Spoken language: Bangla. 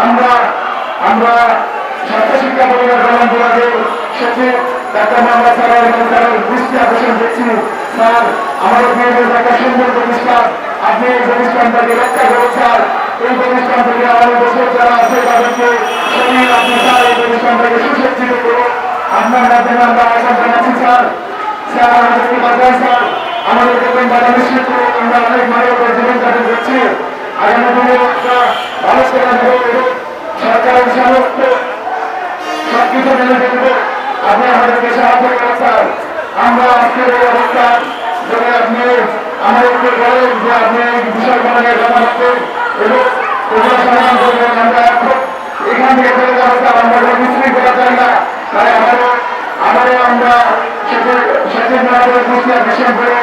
আমার আমরা ছাত্র শিক্ষা পরিবার কল্যাণ বিভাগের সচিব ডাক্তার মোহাম্মদ সারার এবং স্যার আমাদের একটা সুন্দর প্রতিষ্ঠান, আপনি এই প্রতিষ্ঠানটাকে রক্ষা করুন স্যার এই প্রতিষ্ঠান থেকে আমাদের দেশের যারা আছে তাদেরকে সঙ্গে আপনি আপনার মাধ্যমে আমরা আশা জানাচ্ছি স্যার স্যার আমাদেরকে বাঁচান স্যার আমাদের বেতন বাধা নিশ্চিত করুন আমরা অনেক মেনে আপনি আমাদেরকে বলেন যে আপনি এই নিয়ে কথা বলবেন এবং ওগুলো সমাধান করবেন আমরা এখন এখান থেকে চলে যাব স্যার আমরা কোনো মিস্ত্রি করা চাই না তাই আমারও আমারও আমরা সচিব মহাদের করে